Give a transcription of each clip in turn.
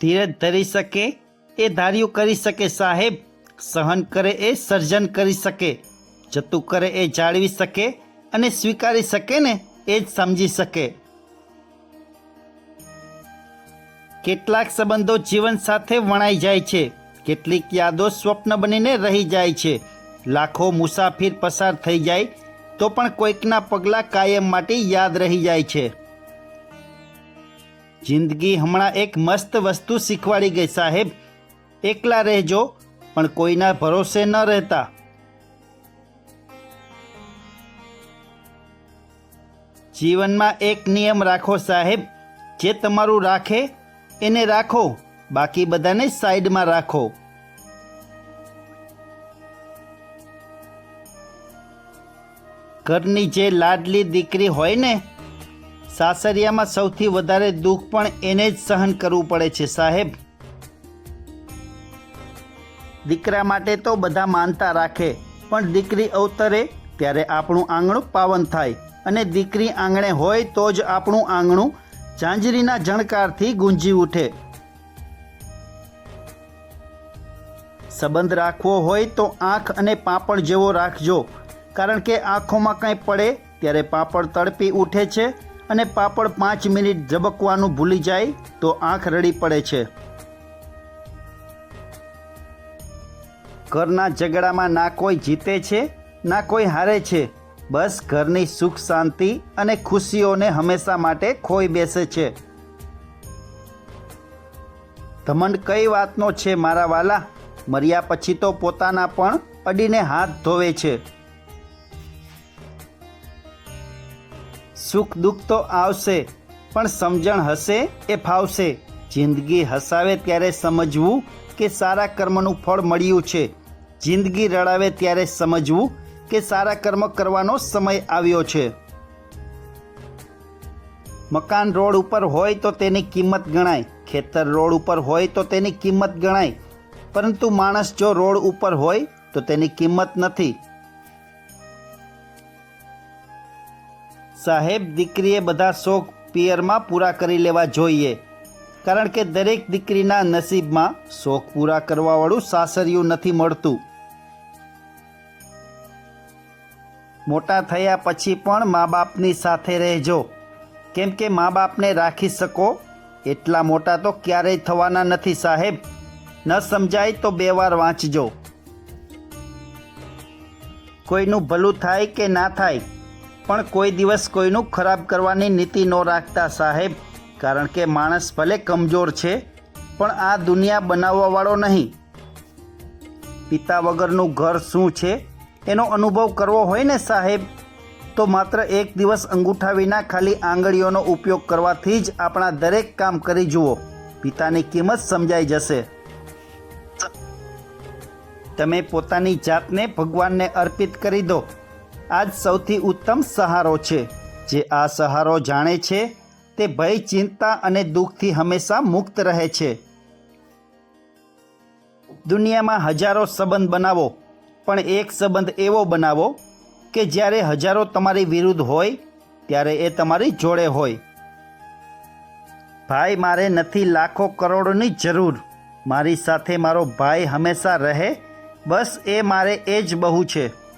ધીરજ ધરી શકે, એ ધાર્યું કરી શકે સાહેબ. સહન કરે એ સર્જન કરી શકે. જતું કરે એ જાળવી શકે અને સ્વીકારી શકે ને એ જ સમજી શકે. કેટલાક સંબંધો જીવન સાથે વણાઈ જાય છે. કેટલીક યાદો સ્વપ્ન બનીને રહી જાય છે. લાખો મુસાફિર પસાર થઈ જાય, તો પણ કોઈકના પગલાં કાયમ માટે યાદ રહી જાય છે. જિંદગી હમણાં એક મસ્ત વસ્તુ શીખવાડી ગઈ, સાહેબ. એકલા રહેજો, પણ કોઈના ભરોસે ન રહેતા. જીવનમાં એક નિયમ રાખો, સાહેબ. જે તમારું રાખે, એને રાખો. બાકી બધાને સાઈડમાં રાખો. ઘરની જે લાડલી દીકરી હોય ને સાસરિયામાં સૌથી વધારે દુઃખ પણ એને જ સહન કરવું પડે છે, સાહેબ. દીકરા માટે તો બધા માનતા રાખે, પણ દીકરી અવતરે ત્યારે આપણું આંગણું પાવન થાય અને દીકરી આંગણે હોય તો જ આપણું આંગણું ઝાંઝરીના જણકારથી ગુંજી ઉઠે. સંબંધ રાખવો હોય તો આંખ અને પાપડ જેવો રાખજો, કારણ કે આંખોમાં કંઈ પડે ત્યારે પાપડ તડપી ઉઠે છે અને પાપડ પાંચ મિનિટ ઝબકવાનું ભૂલી જાય તો આંખ રડી પડે છે. ઘરના ઝઘડામાં ના કોઈ જીતે છે, ના કોઈ હારે છે. બસ ઘરની સુખ, શાંતિ અને ખુશીઓને હંમેશા માટે ખોઈ બેસે છે. ધમંડ કઈ વાતનો છે મારા વાલા? મર્યા પછી તો પોતાના પણ અડીને હાથ ધોવે છે. સુખ દુઃખ તો આવશે, પણ સમજણ હશે એ ફાવશે. જિંદગી હસાવે ત્યારે સમજવું કે સારા કર્મનું ફળ મળ્યું છે. જિંદગી રડાવે ત્યારે સમજવું કે સારા કર્મ કરવાનો સમય આવ્યો છે. મકાન રોડ ઉપર હોય તો તેની કિંમત ગણાય, ખેતર રોડ ઉપર હોય તો તેની કિંમત ગણાય. પરંતુ માણસ જો રોડ ઉપર હોય તો તેની કિંમત નથી. સાહેબ, દીકરીએ બધા શોખ પિયરમાં પૂરા કરી લેવા જોઈએ. કારણ કે દરેક દીકરીના નસીબમાં શોખ પૂરા કરવાવાળું સાસરિયું નથી મળતું. મોટા થયા પછી પણ મા બાપની સાથે રહેજો. કેમ કે મા બાપને રાખી શકો એટલા મોટા તો ક્યારેય થવાના નથી સાહેબ. ન સમજાય તો બે વાર વાંચજો. કોઈનું ભલું થાય કે ના થાય પણ કોઈ દિવસ કોઈનું ખરાબ કરવાની નીતિ ન રાખતા સાહેબ. કારણ કે માણસ ભલે કમજોર છે, પણ આ દુનિયા બનાવવાવાળો નહીં. પિતા વગરનું ઘર શું છે? એનો અનુભવ કરવો હોય ને સાહેબ? તો માત્ર એક દિવસ અંગૂઠા વિના ખાલી આંગળીઓનો ઉપયોગ કરવાથી જ આપણા દરેક કામ કરી જુઓ. પિતાની કિંમત સમજાઈ જશે. તમે પોતાની જાતને ભગવાનને અર્પિત કરી દો. આ જ સૌથી ઉત્તમ સહારો છે. જે આ સહારો જાણે છે, તે ભય, ચિંતા અને દુઃખથી હંમેશા મુક્ત રહે છે. દુનિયામાં હજારો સંબંધ બનાવો, પણ એક સંબંધ એવો બનાવો કે જ્યારે હજારો તમારી વિરુદ્ધ હોય, ત્યારે એ તમારી જોડે હોય. ભાઈ, મારે નથી લાખો કરોડોની જરૂર. મારી સાથે મારો ભાઈ હંમેશા રહે. બસ એ મારે એ જ બહુ છે.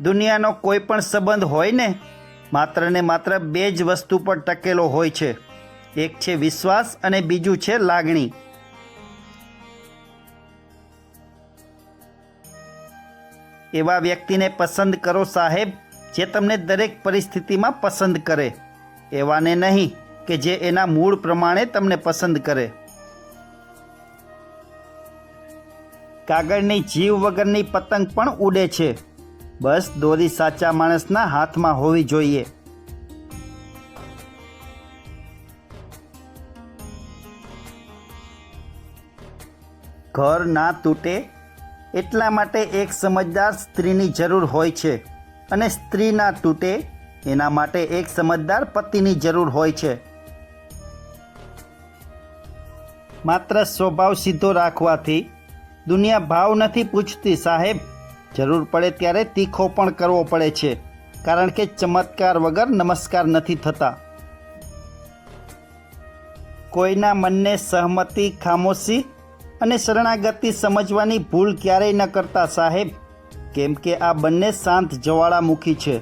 દુનિયાનો કોઈ પણ સંબંધ હોય ને, માત્ર ને માત્ર બે જ વસ્તુ પર ટકેલો હોય છે. એક છે વિશ્વાસ અને બીજું છે લાગણી. એવા વ્યક્તિને પસંદ કરો સાહેબ, જે તમને દરેક પરિસ્થિતિમાં પસંદ કરે. એવાને નહીં કે જે એના મૂળ પ્રમાણે તમને પસંદ કરે. કાગળની જીવ વગરની પતંગ પણ ઉડે છે. બસ દોરી સાચા માણસના હાથમાં હોવી જોઈએ. ઘર ના તૂટે એટલા માટે એક સમજદાર સ્ત્રીની જરૂર હોય છે અને સ્ત્રી ના તૂટે એના માટે એક સમજદાર પતિની જરૂર હોય છે. માત્ર સ્વભાવ સીધો રાખવાથી દુનિયા ભાવ નથી પૂછતી સાહેબ. જરૂર પડે ત્યારે તીખો પણ કરવો પડે છે, કારણ કે ચમત્કાર વગર નમસ્કાર નથી થતા. કોઈના મનને સહમતિ, ખામોશી અને શરણાગતિ સમજવાની ભૂલ ક્યારેય ન કરતા સાહેબ, કેમ કે આ બંને શાંત જ્વાળામુખી છે.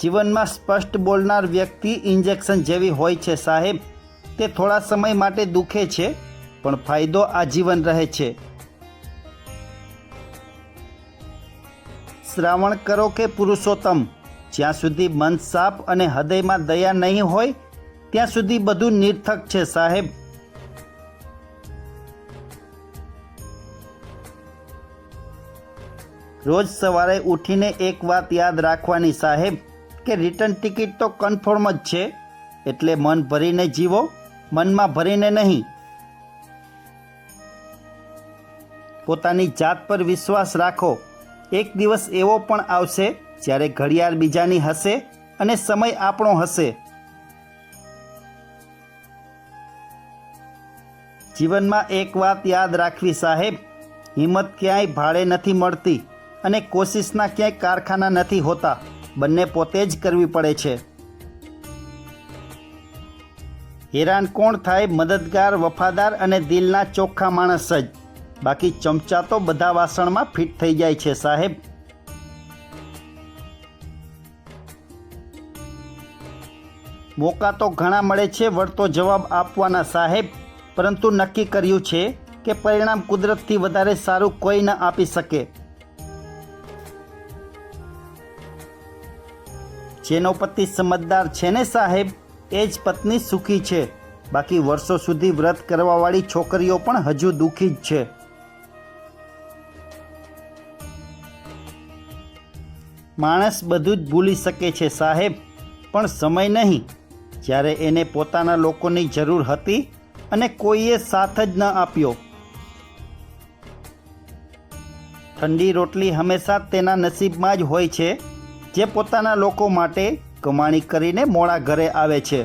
જીવનમાં સ્પષ્ટ બોલનાર વ્યક્તિ ઇન્જેક્શન જેવી હોય છે સાહેબ, તે થોડા સમય માટે દુખે છે, પણ ફાયદો આજીવન રહે છે. શ્રાવણ કરો કે પુરુષોત્તમ? જ્યાં સુધી મન સાફ અને હૃદયમાં દયા નહીં હોય, ત્યાં સુધી બધું નિર્થક છે, સાહેબ. રોજ સવારે ઉઠીને એક વાત યાદ રાખવાની, સાહેબ, કે રિટર્ન ટિકિટ તો કન્ફર્મ જ છે, એટલે મન ભરીને જીવો, મનમાં ભરીને નહીં. પોતાની જાત પર વિશ્વાસ રાખો. એક દિવસ એવો પણ આવશે જ્યારે ઘડિયાળ બીજાની હશે અને સમય આપણો હશે. જીવનમાં એક વાત યાદ રાખવી સાહેબ, હિંમત ક્યાંય ભાડે નથી મળતી અને કોશિશના ક્યાંય કારખાના નથી હોતા. બંને પોતે જ કરવી પડે છે. હેરાન કોણ થાય મદદગાર, વફાદાર અને દિલના ચોખ્ખા માણસ જ. બાકી ચમચા તો બધા વાસણમાં ફિટ થઈ જાય છે, સાહેબ. મોકા તો ઘણા મળે છે, વળતો જવાબ આપવાના, સાહેબ. પરંતુ નક્કી કર્યું છે કે પરિણામ કુદરતથી વધારે સારું કોઈ ન આપી શકે. જેનો પતિ સમજદાર છે ને, સાહેબ, એ જ પત્ની સુખી છે. બાકી વર્ષો સુધી વ્રત કરવાવાળી છોકરીઓ પણ હજુ દુઃખી જ છે. માણસ બધું જ ભૂલી શકે છે સાહેબ, પણ સમય નહીં. જ્યારે એને પોતાના લોકોની જરૂર હતી અને કોઈએ સાથ જ ન આપ્યો. ઠંડી રોટલી હંમેશા તેના નસીબમાં જ હોય છે, જે પોતાના લોકો માટે કમાણી કરીને મોડા ઘરે આવે છે.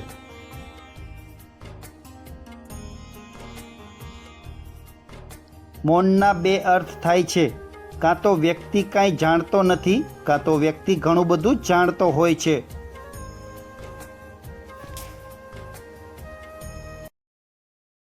મૌનના બે અર્થ થાય છે. કાં તો વ્યક્તિ કાંઈ જાણતો નથી કાં તો વ્યક્તિ ઘણું બધું જાણતો હોય છે.